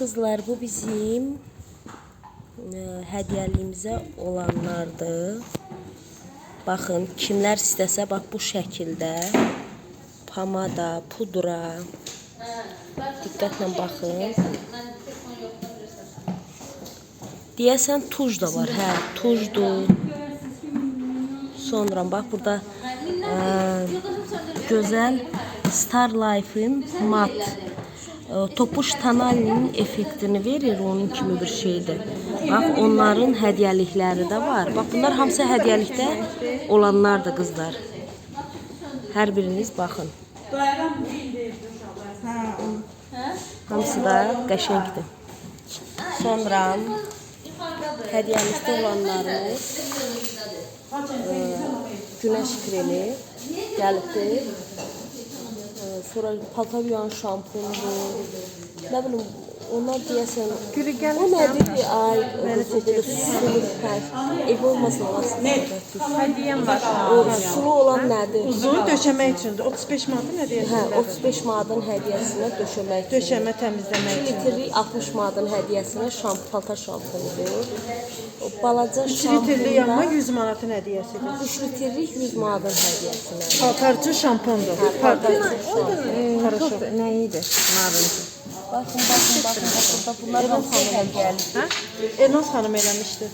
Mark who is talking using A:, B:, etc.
A: kızlar bu bizim e, hədiyyəliyimizə olanlardır. Baxın, kimlər istəsə bax bu şəkildə pomada, pudra. Diqqətlə baxın. Deyəsən tuj da var. Hə, tujdur. Sonra bax burada ə, gözəl Star Life-in mat topuş tonalinin effektini verir onun kimi bir şeydir. Bax onların hədiyyəlikləri də var. Bax bunlar hamısı hədiyyəlikdə olanlardır qızlar. Hər biriniz baxın. Hamısı da qəşəngdir. Sonra hədiyyəlikdə olanlarımız e, güneş kremi gəlibdir. Sonra paltar yuyan şampundur. Nə bilim onlar deyəsən o nədir? Ay, o belə sulu. Ev olmasın olasın.
B: Ne? Hediyem var.
A: O sulu olan nədir?
B: Uzun döşəmək üçündür. 35 manat nə
A: Hə,
B: deyirsən?
A: 35 manatın hədiyyəsinə döşəmək. üçün.
B: Döşəmə təmizləmək
A: 2
B: üçün.
A: litrlik 60 manatın hədiyyəsinə şamp paltar şampunudur. O balaca
B: 3 litrli yanma
A: şampunda
B: 100 manatın hədiyəsidir.
A: 3 litrlik 100 manatın hədiyyəsinə.
B: Paltarçı şampondur.
A: Paltar
B: Pardon.
A: şampundur.
B: Paraşok.
C: Neydi? Narıncı.
A: Bakın bakın bakın bakın. Bunlar hamısı hədiyyəli.
B: Hə? Elnaz xanım eləmişdi.